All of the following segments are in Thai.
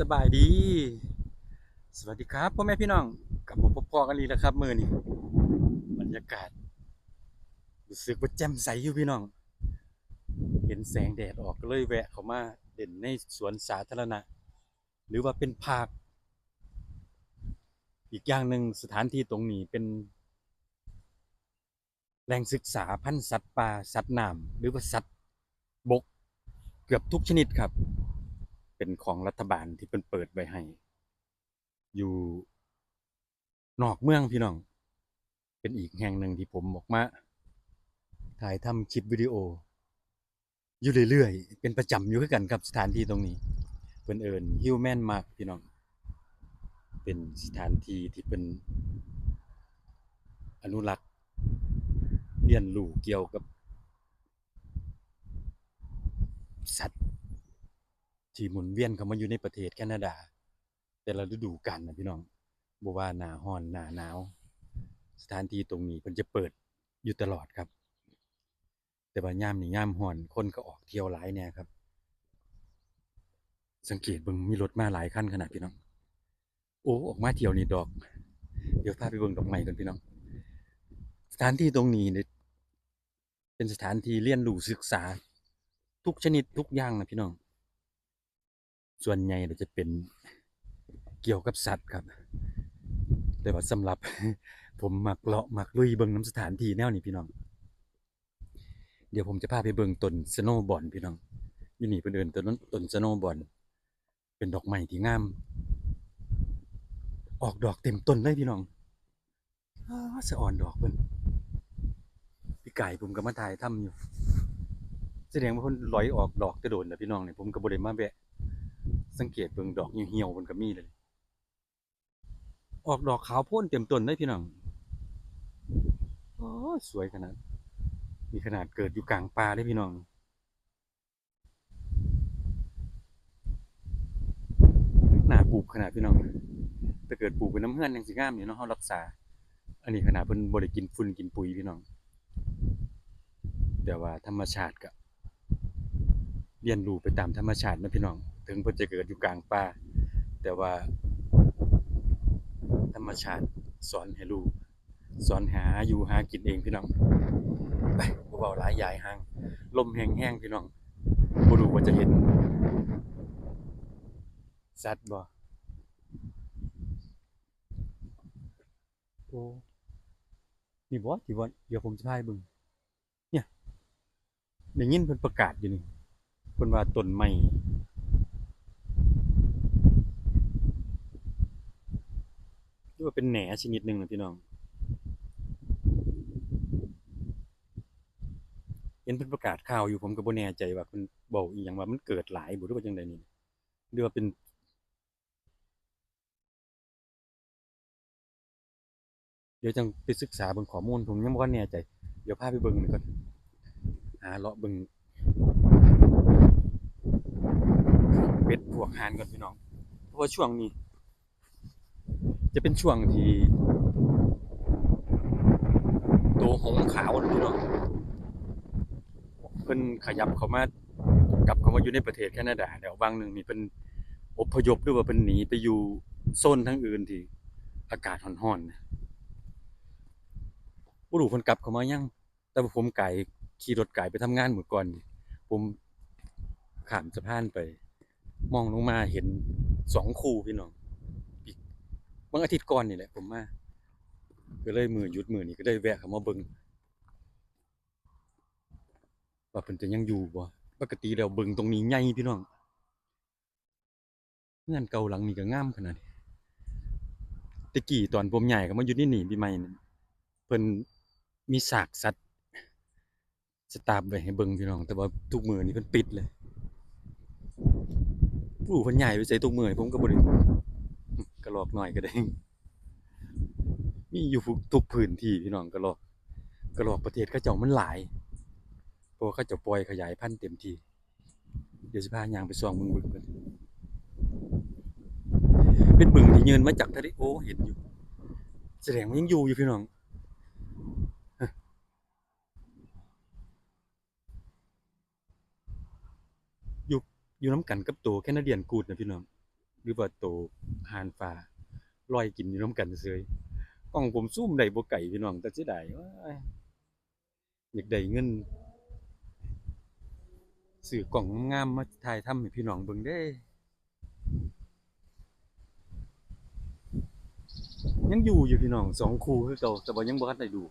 สบายดี สวัสดีครับพ่อแม่พี่น้องกลับมาพบพ่อกันอีกแล้วครับมือนี้บรรยากาศรู้สึกว่าแจ่มใสอยู่พี่น้อง เห็นแสงแดดออกก็เลยแวะเข้ามาเด่นในสวนสาธารณะ หรือว่าเป็นภาค อีกอย่างหนึ่งสถานที่ตรงนี้เป็นแหล่งศึกษาพันธุ์สัตว์ป่าสัตว์น้ำหรือว่าสัตว์บก เกือบทุกชนิดครับ เป็นของรัฐบาลที่เป็นเปิดไว้ให้ อยู่นอกเมืองพี่น้อง เป็นอีกแห่งหนึ่งที่ผมออกมาถ่ายทำคลิปวิดีโอ อยู่เรื่อยๆ เป็นประจำอยู่คือกันกับสถานที่ตรงนี้เพิ่นเอิญฮิวแมนมากพี่น้อง เป็นสถานที่ที่เป็นอนุรักษ์เรียนรู้เกี่ยวกับ สัตว์ ที่หมุนเวียนเข้ามาอยู่ในประเทศแคนาดา แต่ละฤดูกาลนะพี่น้องบ่ว่าหน้าร้อนหน้าหนาว สถานที่ตรงนี้เพิ่นจะเปิดอยู่ตลอดครับ แต่ว่ายามนี้ยามร้อนคนก็ออกเที่ยวหลายแน่ครับ สังเกตเบิ่งมีรถมาหลายคันขนาดพี่น้อง โอ้ออกมาเที่ยวนี่ดอก เดี๋ยวพาไปเบิ่งดอกไม้ก่อนพี่น้อง สถานที่ตรงนี้เนี่ยเป็นสถานที่เรียนรู้ศึกษา ทุกชนิดทุกอย่างนะพี่น้อง ส่วนใหญ่เราจะเป็นเกี่ยวกับสัตว์ครับ แต่ว่าสำหรับผมมักเลาะมักลุยเบิงน้ำสถานที่แนวนี้พี่น้อง เดี๋ยวผมจะพาไปเบิงต้นสโนบอลพี่น้องยู่นี่เพิ่นเอิ้นต้นต้นสโนบอลเป็นดอกไม้ที่งาม ออกดอกเต็มต้นเลยพี่น้องอสะอ่อนดอกเพิ่นพี่ไก่ผมก็มาถ่ายทำอยู่ แสดงว่าเพิ่นลอยออกดอกจะโดนนะพี่น้องเนี่ยผมก็บ่ได้มาแวะ สังเกตเบิ่งดอกเหี่ยวๆมันก็มีเลย ออกดอกขาวพ่นเต็มต้นเลยพี่น้องโอ้สวยขนาด มีขนาดเกิดอยู่กลางป่าเลยพี่น้องหน้าปลูกขนาดพี่น้องแต่เกิดปลูกเป็นน้ำเฮือนยังสิงามอยู่เนาะเฮารักษา อันนี้ขนาดเพิ่นบ่ได้กินฝุ่นกินปุ๋ยพี่น้องแต่ว่าธรรมชาติก็เรียนรู้ไปตามธรรมชาตินะพี่น้อง ถึงเพิ่นจะเกิดอยู่กลางป่า แต่ว่า ธรรมชาติสอนให้รู้สอนหาอยู่หากินเองพี่น้องไปบ่เว้าหลายยายห่าง ลมแห้งๆพี่น้องบ่รู้ว่าจะเห็นสัตว์บ่โอ้นี่บ่ที่ว่าเดี๋ยวผมจะพาให้เบิ่งเนี่ยได้ยินเพิ่นประกาศอยู่นี่เพิ่นว่าต้นไม้ หรือว่าเป็นแหน่ชนิดหนึ่งนะพี่น้อง เห็นเพิ่นประกาศข่าวอยู่ผมก็บ่แน่ใจว่าเพิ่นเว้าอีหยังว่ามันเกิดหลายบ่หรือว่าจังใดนี่หรือว่าเป็นเดี๋ยวจังไปศึกษาเบิ่งข้อมูลผมยังบ่แน่ใจ เดี๋ยวพาไปเบิ่งก่อนหาเลาะเบิ่งเป็ดพวกหานก่อนพี่น้อง เพราะว่าช่วงนี้ จะเป็นช่วงที่ตัวหงส์ขาวนะพี่น้องเพิ่นขยับเข้ามากลับเข้ามาอยู่ในประเทศแคนาดาเดี๋ยวบางหนึ่งนี่เพิ่นอพยพหรือว่าเพิ่นหนีไปอยู่โซนทั้งอื่นที่อากาศร้อนๆนะบ่รู้เพิ่นกลับเข้ามายังแต่ผมไก่ขี่รถไก่ไปทำงานเมื้อก่อน ผมขามสะพานไป มองลงมาเห็นสองคู่พี่น้อง เมื่ออาทิตย์ก่อนนี่แหละผมมาก็เลยมือหยุดมือนี่ก็ได้แวะเข้ามาเบิ่งว่าเพิ่นจะยังอยู่บ่ปกติแล้วเบิ่งตรงนี้ใหญ่พี่น้องเงื่อนเก่าหลังนี้ก็งามขนาดนี้ตะกี้ตอนผมใหญ่ก็มาอยู่นี่หนีปีใหม่นั่เพิ่นมีซากสัตว์สตาร์ไว้ให้เบิ่งพี่น้อง แต่ว่าทุกมือนี้เพิ่นปิดเลยผู้เพิ่นใหญ่ไปใส่ตุกมือผมก็บ่ได้ กระรอกหน้อยก็ได้มีอยู่ทุกพื้นที่พี่น้องกระรอกกระรอกประเทศเขาเจ้ามันหลายเพราะว่าเขาเจ้าปล่อยขยายพันธุ์เต็มที่เดี๋ยวสิพายางไปส่องเบิ่งบึงกันเป็นบึงที่ยืนมาจากทะเลโอ้เห็นอยู่ แสดงว่ายังอยู่อยู่พี่น้องอยู่อยู่น้ำกันกับตัวแคนาเดียนกูดนะพี่น้อง หรือว่าโตหานฟ้าลอยกินอยู่นํกันเฉยกล้องผมซูมได้บ่ไกลพี่น้องแต่เสียดายว้าอยากได้เงินซื้อกล้องงามมาถ่ายทำให้พี่น้องเบิ่งเด้ ยังอยู่อยู่พี่น้องสองคู่คือเก่าแต่ว่ายังบ่ทันได้ดู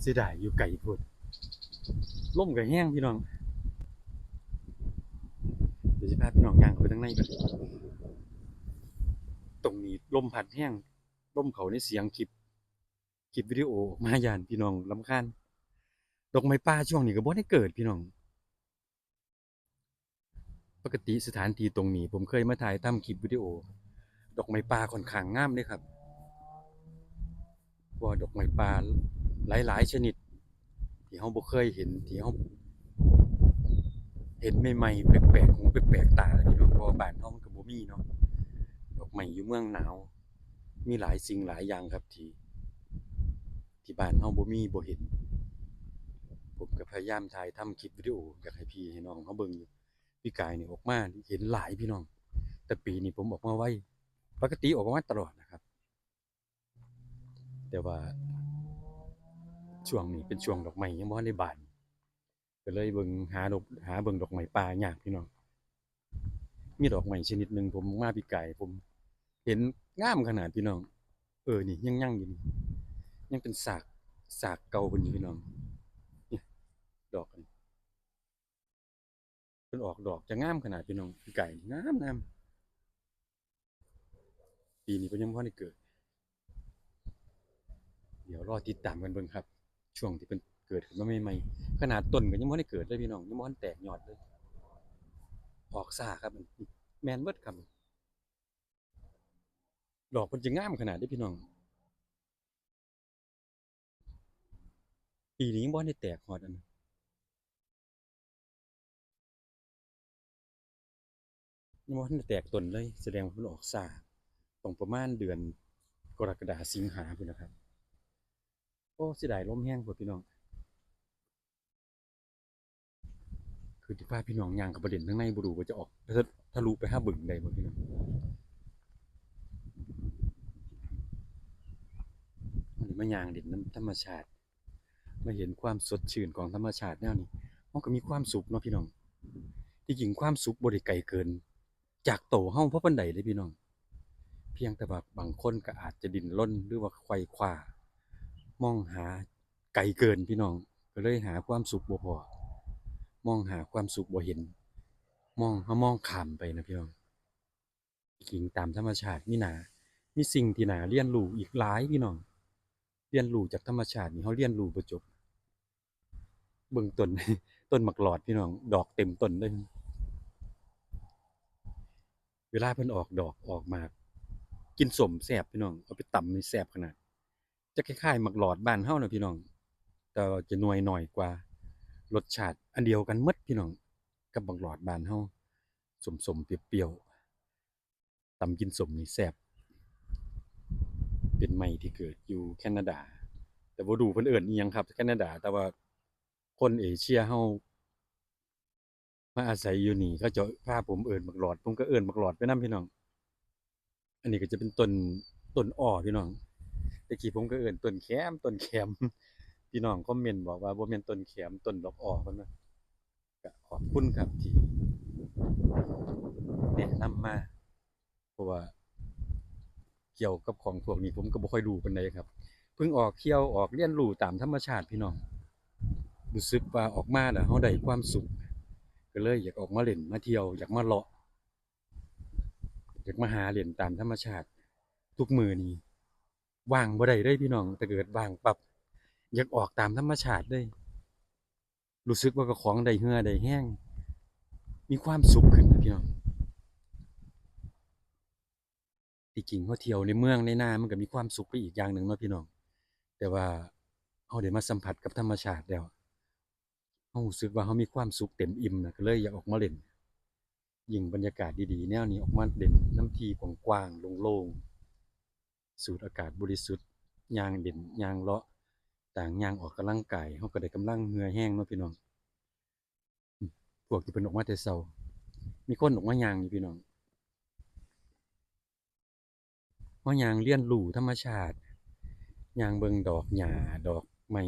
เสียดายอยู่ไกลโพดลมก็แห้งพี่น้อง เดี๋ยวสิพาพี่ ไปทางในกันตรงนี้ลมพัดแห้งลมเขาในเสียงคลิปคลิปวิดีโอมายานพี่น้องรำคาญดอกไม้ป่าช่วงนี้ก็บ่ได้เกิดพี่น้อง ปกติสถานที่ตรงนี้ ผมเคยมาถ่ายทำคลิปวิดีโอ ดอกไม้ป่าค่อนข้างงามเด้ครับว่าดอกไม้ป่าหลาย ๆ ชนิด ที่เราบ่เคยเห็นที่เราเห็นใหม่ๆแปลกๆหูแปลกๆตาเลย เพราะว่าบ้านเรามันก็บ่มีเนาะดอกไม้อยู่เมืองหนาว มีหลายสิ่งหลายอย่างครับที่ที่บ้านเราบ่มีบ่เห็น ผมก็พยายามถ่ายทำคลิปวิดีโออยากให้พี่ให้น้องเขาเบิ่งอยู่พี่กายนี่ออกมาเห็นหลายพี่น้อง แต่ปีนี้ผมออกมาไวปกติออกมาตลอดนะครับ แต่ว่าช่วงนี้เป็นช่วงดอกไม้ยังบ่ทันได้บานก็เลยเบิ่งหาดอกหาเบิ่งดอกไม้ป่ายากพี่น้อง มีดอกไม้ชนิดหนึ่งผมมาปีไกายผม เห็นงามขนาดพี่น้อง เออนี่ยังยั่งอยู่นี่ยังเป็นสากสากเก่าเพิ่นอยู่พี่น้องดอกอันเพิ่นออกดอกจะงามขนาดพี่น้องปีกายนี่งามงามปีนี้เพิ่นยังบ่ทันได้เกิด เดี๋ยวรอติดตามกันเบิ่งครับ ช่วงที่เพิ่นเกิดขึ้นมาใหม่ๆขนาดต้นก็ยังบ่ทันได้เกิดเลยพี่น้องยังบ่ทันแตกยอดเลย ออกซ่าครับมันแมนเบิดครับดอกเพิ่นจะงามขนาดนี้พี่น้องปีนี้บ่ได้แตกฮอดอันนั้นยังบ่ได้แตกต้นเลย แสดงว่าเพิ่นออกซ่าต้องประมาณเดือนกรกฎาสิงหาพุ่นนะครับ โอ้เสียดายลมแห้งโพดพี่น้อง คือที่พาพี่น้องย่างเข้าไปเล่นข้งในบรูจะออกถ้าทะลุไปห้าบึงได้บ่พี่น้องมันมายางเล่นน้ำธรรมชาติ มาเห็นความสดชื่นของธรรมชาติแนวนี้มันก็มีความสุขเนาะพี่น้อง ที่จริงความสุขบ่ได้ไกลเกิน จากโตเฮาเพราะปานใดเลยพี่น้อง เพียงแต่ว่าบางคนก็อาจจะดิ้นรนหรือว่าไขว่คว้ามองหาไกลเกินพี่น้อง ก็เลยหาความสุขบ่พอ มองหาความสุขบ่เห็น มองเฮามองขามไปนะพี่น้องจริงตามธรรมชาติมีหนามีสิ่งที่นาเรียนรู้อีกหลายพี่น้อง เรียนรู้จากธรรมชาตินี่เฮาเรียนรู้บ่จบเบิ่งต้นต้นหมักหลอดพี่น้อง ดอกเต็มต้นเลยเวลาเพิ่นออกดอกออกมากินสมแซ่บพี่น้องเอาไปตำนี่แซ่บขนาด จะคล้ายๆหมักหลอดบ้านเฮานะพี่น้อง แต่จะหน่วยหน่อยกว่า รสชาติอันเดียวกันมดพี่น้องกับหมักหลอดบานเฮาสมๆเปรี้ยวๆตำกินสมนี่แซ่บเป็นไม้ที่เกิดอยู่แคนาดา แต่บ่รู้เพิ่นเอิ้นอิหยังครับแคนาดา แต่ว่าคนเอเชียเฮามาอาศัยอยู่นี่เขาจ้าพาผมเอิ้นบักหลอด ผมก็เอิ้นบักหลอดไปนํพี่น้อง อันนี้ก็จะเป็นต้นต้นอ้อพี่น้องแต่กี้ผมก็เอิ้นต้นแขมต้นแขม พี่น้องคอมเมนต์บอกว่าบ่แม่นต้นแขมต้นดอกอ้อเพิ่นว่าก็ขอบคุณครับที่แนะนำมาเพราะว่าเกี่ยวกับของพวกนี้ผมก็บ่ค่อยรู้ปานใดครับเพิ่งออกเที่ยวออกเรียนรู้ตามธรรมชาติพี่น้องรู้สึกว่าออกมาแล้วเราได้ความสุขก็เลยอยากออกมาเล่นมาเที่ยวอยากมาเลาะอยากมาหาเล่นตามธรรมชาติ ทุกมือนี้ว่างบ่ได้เลยพี่น้องถ้าเกิดว่างปับ อยากออกตามธรรมชาติเลยรู้สึกว่าเจ้าของได้เหือได้แห้ง มีความสุขขึ้นนะพี่น้องที่จริงเราเที่ยวในเมืองในนามันก็มีความสุขไปอีกอย่างหนึ่งเนาะพี่น้อง แต่ว่าเราได้มาสัมผัสกับธรรมชาติแล้วเรารู้สึกว่าเรามีความสุขเต็มอิ่มนะก็เลยอยากออกมาเล่นยิ่งบรรยากาศดีๆแนวนี้ออกมาเล่นน้ำทีกว้างๆโล่งๆสูดอากาศบริสุทธิ์ยางเล่นยางเลาะ ต่างย่างออกกำลังกายเราก็ได้กำลังเหงื่อแห้งเนาะพี่น้องพวกที่เพิ่นออกมาแต่เช้ามีคนออกมายางนี่พี่น้องมายางเลี้ยนรู้ธรรมชาติยางเบิงดอกหญ้าดอกไม้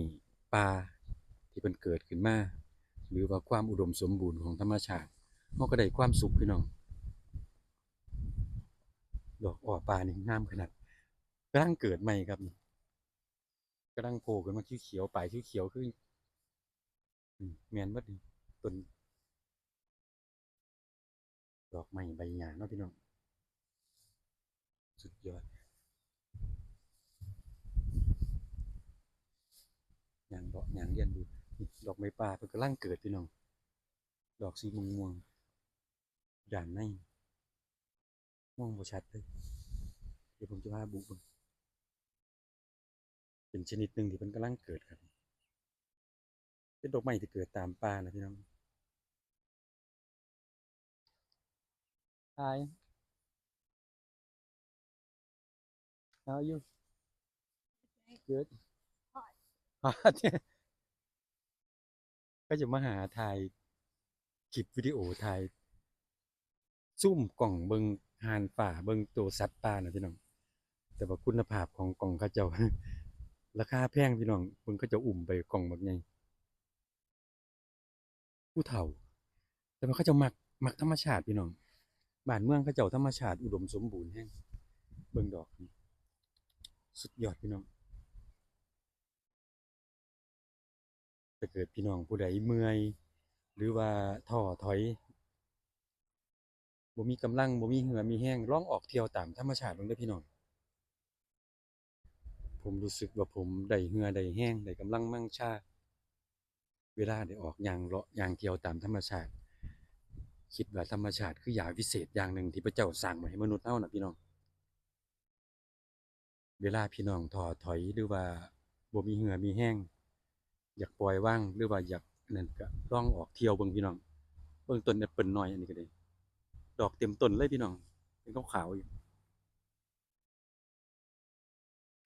ป่าที่มันเกิดขึ้นมาหรือว่าความอุดมสมบูรณ์ของธรรมชาติเราก็ได้ความสุขพี่น้อง ดอกอ้อป่านี่งามขนาดกำลังเกิดใหม่ครับนี่ำลังโผล่ขึ้นมาเขียวๆปลายเขียวๆคืออืมแม่นบดีต้นดอกไม้ใบหญ้าเนาะพี่น้องสุดยอดอย่างดอกอย่างเรียนดูดอกไม้ป่าเพิ่นกำลังเกิดพี่น้อง ดอกสีม่วงม่วงด่านในมองบ่ชัดเลยเดี๋ยวผมจะพาบุกบิ่ง เป็นชนิดหนึ่งที่มันกำลังเกิดครับ เป็นดอกไม้ที่เกิดตามป่านะพี่น้อง Hi How are you Good Hot ก็จะมาหาถ่ายคลิปวิดีโอถ่ายซุ่มกล่องเบิงหานป่าเบิงตัวสัตว์ป่านะพี่น้อง แต่ว่าคุณภาพของกล่องเขาเจ้า ราคาแพงพี่น้องเบิ่งเขาเจ้าอุ่มไปกล่องบักใหญ่ผู้เฒ่า แต่ว่าเขาจ้ามักมักธรรมชาติพี่น้องบ้านเมืองเขาเจ้าธรรมชาติอุดมสมบูรณ์แฮงเบิ่งดอกนี่สุดยอดพี่น้องถ้าเกิดพี่น้องผู้ใดเมื่อย หรือว่าท้อถอยบ่มีกำลังบ่มีเหื่อมีแห้งลองออกเที่ยวตามธรรมชาติเบิ่งเด้พี่น้อง ผมรู้สึกว่าผมได้เหือได้แห้งได้กำลังมั่งชา เวลาได้ออกย่างเลาะย่างเที่ยวตามธรรมชาติ คิดว่าธรรมชาติคือยาวิเศษอย่างหนึ่งที่พระเจ้าสร้างมาให้มนุษย์เฮานะพี่น้อง เวลาพี่น้องท้อถอยหรือว่าบ่มีเหือมีแห้ง อยากปล่อยว่างหรือว่าอยากนั่นก็ลองออกเที่ยวเบิ่งพี่น้อง เบิ่งต้นแอปเปิลน้อยอันนี้ก็ได้ดอกเต็มต้นเลยพี่น้องเป็นขาวๆอยู่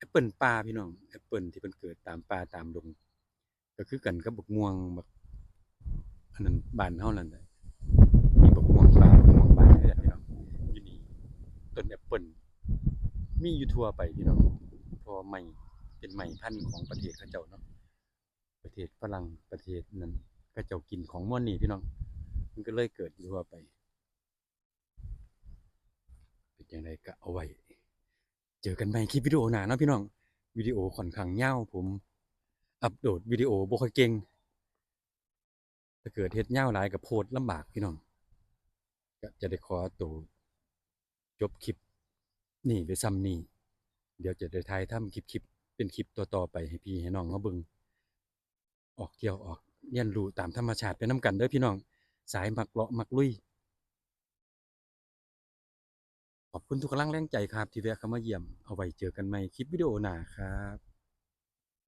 ปเปิลป่าพี่น้องแอปเปิลที่มันเกิดตามป่าตามดงก็คือกันกับบักม่วงบักอันนั้นบ้านเฮานั่นแหละมีบักม่วงป่าบักม่วงบ้านนี่แหละพี่น้องอยู่นี่ต้นแอปเปิลมีอยู่ทั่วไปพี่น้องพอใหม่เป็นใหม่พันธุ์ของประเทศเขาเจ้าเนาะประเทศฝรั่งประเทศนั้นเขาเจ้ากินของม่วนนี่พี่น้อง มันก็เลยเกิดอยู่ทั่วไป เป็นจังไดก็เอาไว้ เจอกันใหม่คลิปวิดีโอหนาเนาะพี่น้องวิดีโอค่อนข้างยาวผม อัปโหลดวิดีโอบ่ค่อยเก่งถ้าเกิดเฮ็ดยาวหลายก็โพสต์ลำบากพี่น้องก็จะได้ขอตัวจบคลิปนี่ไปซ้ำนี่เดี๋ยวจะได้ถ่ายทำคลิปคลิปเป็นคลิปตัวต่อไปให้พี่ให้น้องเขาบิ่งออกเที่ยวออกเรียนรู้ตามธรรมชาติไปนํกันเด้อพี่น้อง สายมักเลาะมักลุย ขอบคุณทุกกำลังแรงใจครับ ที่แวะเข้ามาเยี่ยม เอาไว้เจอกันใหม่คลิปวิดีโอหน้าครับ